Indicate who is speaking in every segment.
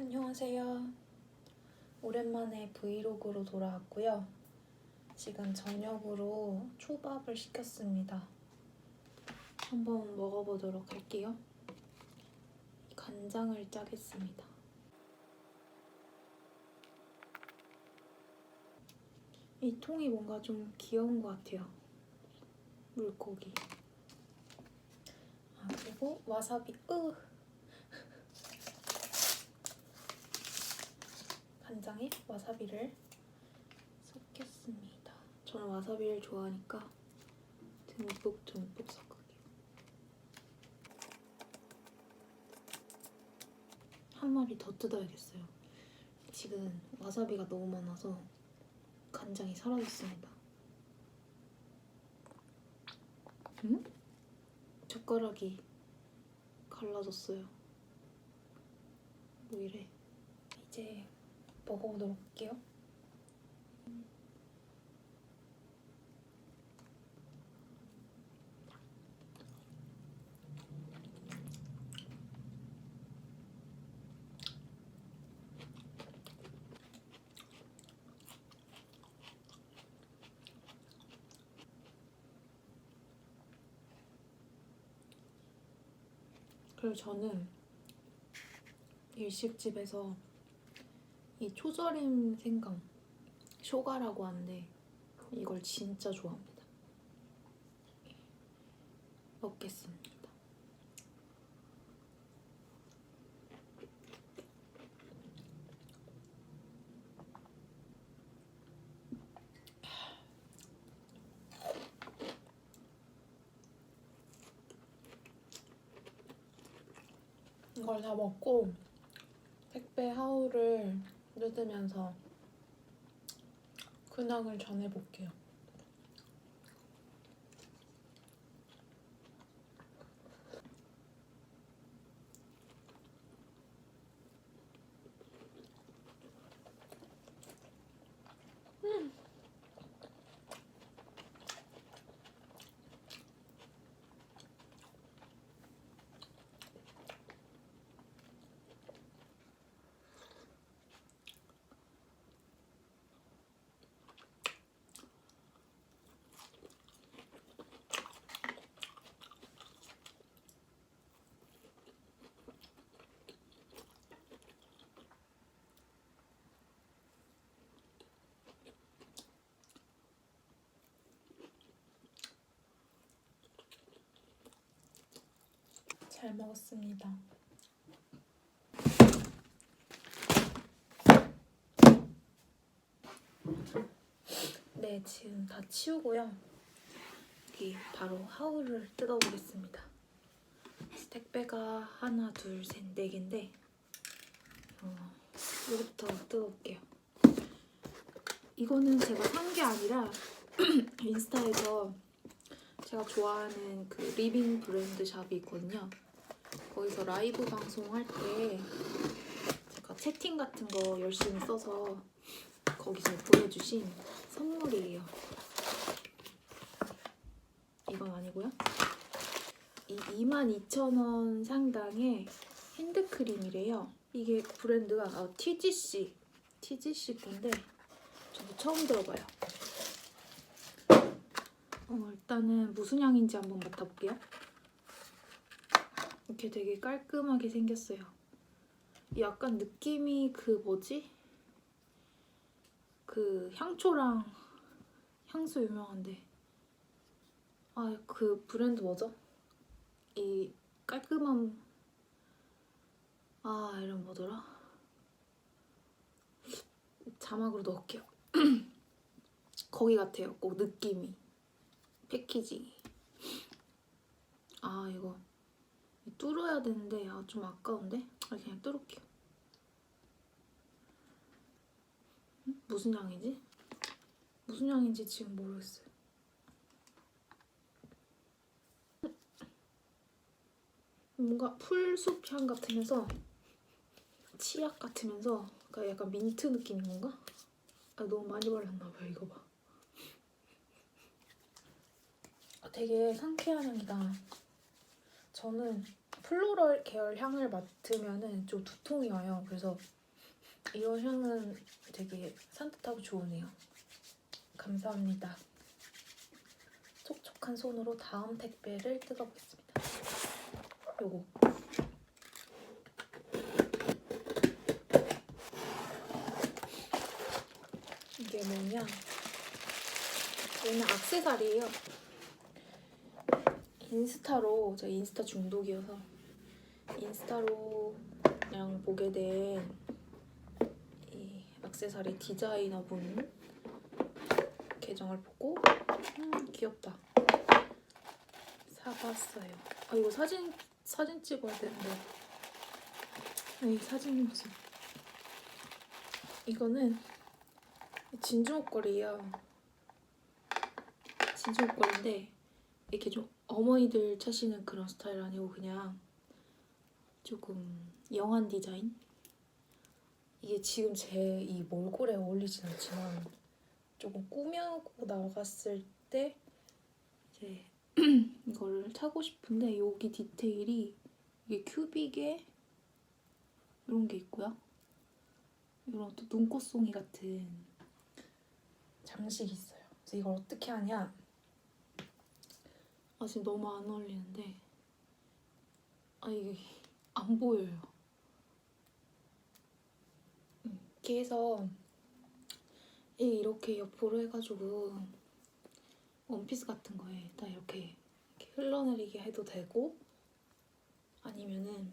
Speaker 1: 안녕하세요. 오랜만에 브이로그로 돌아왔고요. 지금 저녁으로 초밥을 시켰습니다. 한번 먹어보도록 할게요. 간장을 짜겠습니다. 이 통이 뭔가 좀 귀여운 것 같아요. 물고기. 아, 그리고 와사비. 으! 간장에 와사비를 섞겠습니다. 저는 와사비를 좋아하니까 듬뿍 듬뿍 섞을게요. 한 마리 더 뜯어야겠어요. 지금 와사비가 너무 많아서 간장이 사라졌습니다. 응? 젓가락이 갈라졌어요. 뭐 이래. 이제 먹어보도록 할게요. 그리고 저는 일식집에서 이 초절임 생강 쇼가라고 하는데 이걸 진짜 좋아합니다. 먹겠습니다. 이걸 다 먹고 택배 하우를 뜯으면서 근황을 전해볼게요. 음. 잘 먹었습니다. 네, 지금 다 치우고요. 여기 바로 하우를 뜯어보겠습니다. 택배가 하나, 둘, 셋, 네 개인데 어, 이거부터 뜯어볼게요. 이거는 제가 산 게 아니라 인스타에서 제가 좋아하는 그 리빙 브랜드 샵이 있거든요. 거기서 라이브 방송할 때 제가 채팅 같은 거 열심히 써서 거기서 보내주신 선물이에요. 이건 아니고요. 이 22,000원 상당의 핸드크림이래요. 이게 브랜드가 어, TGC, TGC 건데 저도 처음 들어봐요. 어, 일단은 무슨 향인지 한번 맡아볼게요. 이렇게 되게 깔끔하게 생겼어요. 약간 느낌이 그 뭐지? 그 향초랑 향수 유명한데 아 그 브랜드 뭐죠? 이 깔끔한 아 이름 뭐더라? 자막으로 넣을게요. 거기 같아요. 꼭 느낌이. 패키징이 아 이거 뚫어야 되는데 아, 좀 아까운데? 아 그냥 뚫을게요 음? 무슨 향이지? 무슨 향인지 지금 모르겠어요 뭔가 풀숲 향 같으면서 치약 같으면서 그러니까 약간 민트 느낌인 건가? 아 너무 많이 발랐나 봐요 이거 봐 되게 상쾌한 향이다. 저는 플로럴 계열 향을 맡으면은 좀 두통이 와요. 그래서 이런 향은 되게 산뜻하고 좋으네요. 감사합니다. 촉촉한 손으로 다음 택배를 뜯어보겠습니다. 요거. 이게 뭐냐? 얘는 악세사리예요. 인스타로 제가 인스타 중독이어서 인스타로 그냥 보게 된이 악세사리 디자이너분 계정을 보고 음, 귀엽다 사봤어요. 아 이거 사진 사진 찍어야 되는데 이 사진 모습 이거는 진주 목걸이에요. 진주 목걸이인데 이렇게 좀 어머니들 차시는 그런 스타일 아니고 그냥 조금 영한 디자인? 이게 지금 제 이 몰골에 어울리진 않지만 조금 꾸며고 나갔을 때 이제 이거를 차고 싶은데 여기 디테일이 이게 큐빅에 이런 게 있고요. 이런 또 눈꽃송이 같은 장식이 있어요. 그래서 이걸 어떻게 하냐? 아 지금 너무 안 어울리는데 아 이게 안 보여요. 음, 이렇게 해서 이 이렇게 옆으로 해가지고 원피스 같은 거에 딱 이렇게, 이렇게 흘러내리게 해도 되고 아니면은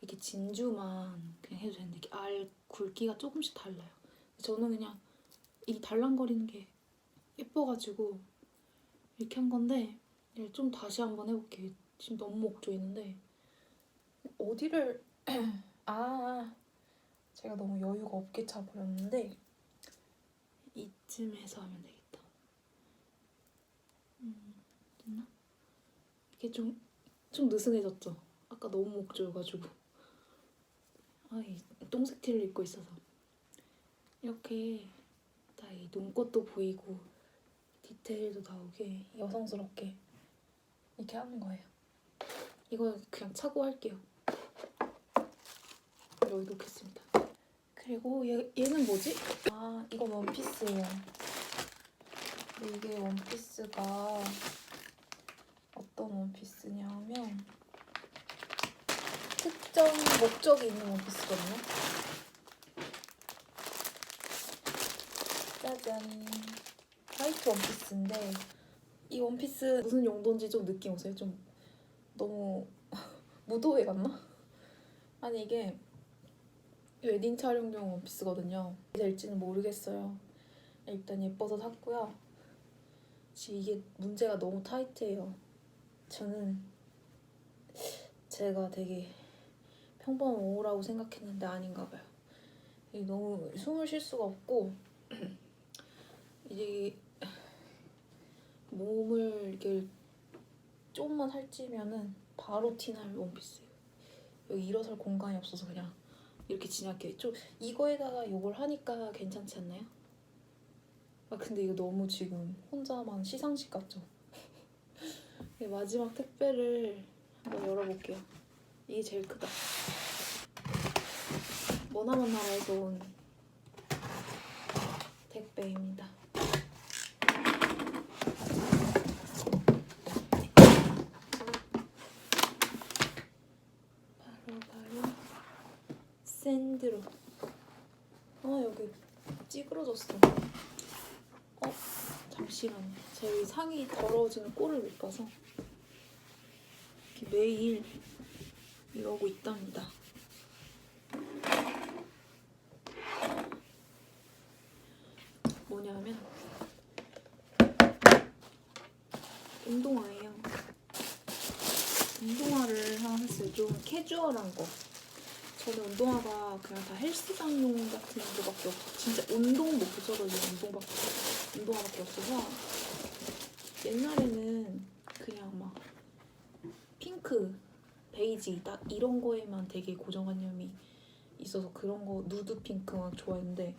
Speaker 1: 이렇게 진주만 그냥 해도 되는데 이렇게 알 굵기가 조금씩 달라요. 저는 그냥 이 달랑거리는 게 예뻐가지고 이렇게 한 건데 좀 다시 한번 해볼게요. 지금 너무 목 조이는데 어디를 아 제가 너무 여유가 없게 차버렸는데 이쯤에서 하면 되겠다. 음, 됐나? 이게 좀, 좀 느슨해졌죠? 아까 너무 목 조여가지고 아이 똥색 티를 입고 있어서 이렇게 다 이 눈꽃도 보이고 디테일도 나오게 여성스럽게 이렇게 하는 거예요. 이거 그냥 차고 할게요. 여기 놓겠습니다. 그리고 얘, 얘는 뭐지? 아 이건 원피스예요. 근데 이게 원피스가 어떤 원피스냐면 특정 목적이 있는 원피스거든요. 짜잔 화이트 원피스인데 이 원피스 무슨 용도인지 좀 느낌 오세요? 좀 너무 무도회 같나? 아니 이게 웨딩 촬영용 원피스거든요. 될지는 모르겠어요. 일단 예뻐서 샀고요. 지금 이게 문제가 너무 타이트해요. 저는 제가 되게 평범한 오라고 생각했는데 아닌가 봐요. 이게 너무 숨을 쉴 수가 없고 이제 몸을 이렇게 조금만 살찌면은 바로 티날 원피스예요. 여기 일어설 공간이 없어서 그냥 이렇게 지나게 좀 이거에다가 이걸 하니까 괜찮지 않나요? 아 근데 이거 너무 지금 혼자만 시상식 같죠? 네, 마지막 택배를 한번 열어볼게요. 이게 제일 크다. 머나먼 나라에서 온 택배입니다. 바로 바로 샌드로. 아 여기 찌그러졌어. 어 잠시만요. 이 상이 더러워지는 꼴을 못 봐서 이렇게 매일 이러고 있답니다. 뭐냐면 운동화예요. 운동화를 하나 샀어요. 좀 캐주얼한 거. 저는 운동화가 그냥 다 헬스장용 같은 거밖에 없어. 진짜 운동 못 붙여가지고 운동밖에 운동화밖에 없어서 옛날에는 그냥 막 핑크, 베이지 딱 이런 거에만 되게 고정관념이 있어서 그런 거 누드 핑크 막 좋아했는데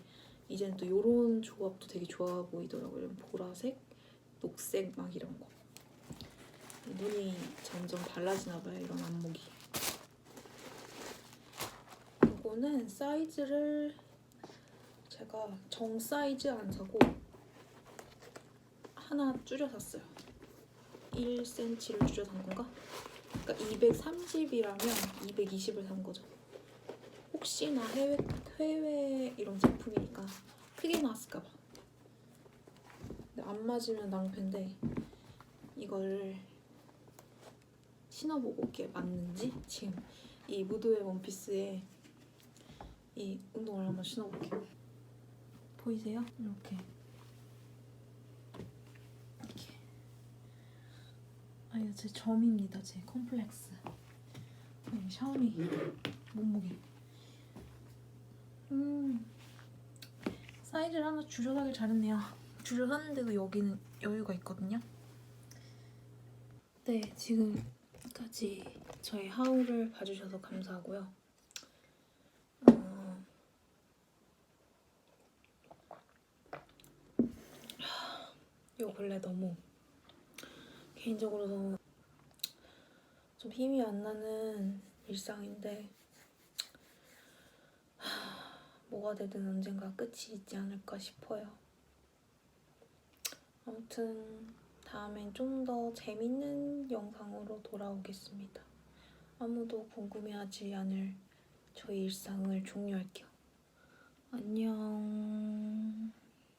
Speaker 1: 이제는 또 이런 조합도 되게 좋아 보이더라고요. 이런 보라색, 녹색 막 이런 거. 눈이 점점 달라지나 봐요. 이런 안목이. 이거는 사이즈를 제가 정 사이즈 안 사고 하나 줄여 샀어요. 1cm를 줄여 산 건가? 그러니까 230이라면 220을 산 거죠. 혹시나 해외 해외 이런 제품이니까 크게 나왔을까 봐. 근데 안 맞으면 낭패인데 이걸 신어보고 이게 맞는지 지금 이 무드의 원피스에 이 운동을 한번 신어볼게요. 보이세요? 이렇게 이렇게 아 이거 제 점입니다. 제 컴플렉스. 이 샤오미 몸무게. 음 사이즈를 하나 줄여사길 잘했네요. 줄여샀는데도 여기는 여유가 있거든요. 네 지금까지 저의 하울을 봐주셔서 감사하고요. 어, 요 근래 너무 개인적으로 너무 좀 힘이 안 나는 일상인데 하, 뭐가 되든 언젠가 끝이 있지 않을까 싶어요. 아무튼 다음엔 좀 더 재밌는 영상으로 돌아오겠습니다. 아무도 궁금해하지 않을 저희 일상을 종료할게요. 안녕.